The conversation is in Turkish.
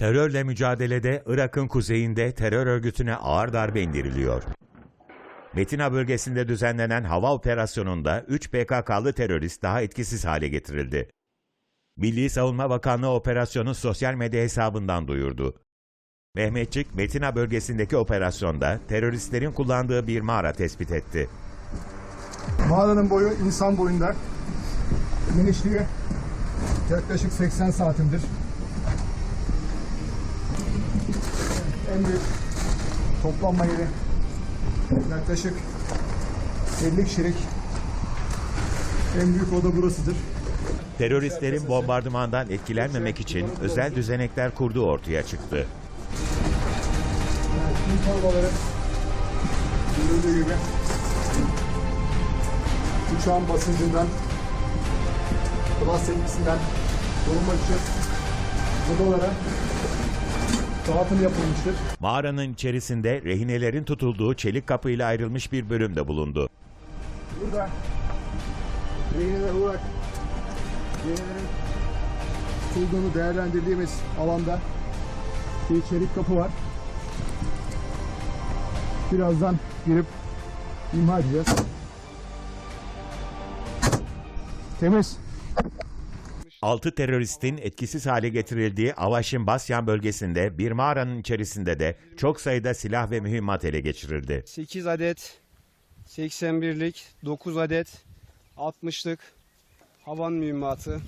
Terörle mücadelede Irak'ın kuzeyinde terör örgütüne ağır darbe indiriliyor. Metina bölgesinde düzenlenen hava operasyonunda 3 PKK'lı terörist daha etkisiz hale getirildi. Milli Savunma Bakanlığı operasyonu sosyal medya hesabından duyurdu. Mehmetçik, Metina bölgesindeki operasyonda teröristlerin kullandığı bir mağara tespit etti. Mağaranın boyu insan boyunda. Genişliği yaklaşık 80 santimdir. En büyük toplanma yeri yaklaşık 50 kişilik. En büyük oda burasıdır. Teröristlerin bombardımandan etkilenmemek için özel düzenekler kurduğu ortaya çıktı. Tüm torbaları görüldüğü gibi uçağın basıncından bas etkisinden korunmak için odalara dağıtım yapılmıştır. Mağaranın içerisinde rehinelerin tutulduğu çelik kapıyla ayrılmış bir bölüm de bulundu. Burada rehineler olarak rehinelerin tutulduğunu değerlendirdiğimiz alanda bir çelik kapı var. Birazdan girip imha edeceğiz. Temiz. 6 teröristin etkisiz hale getirildiği Avaşin Basyan bölgesinde bir mağaranın içerisinde de çok sayıda silah ve mühimmat ele geçirildi. 8 adet 81'lik, 9 adet 60'lık havan mühimmatı,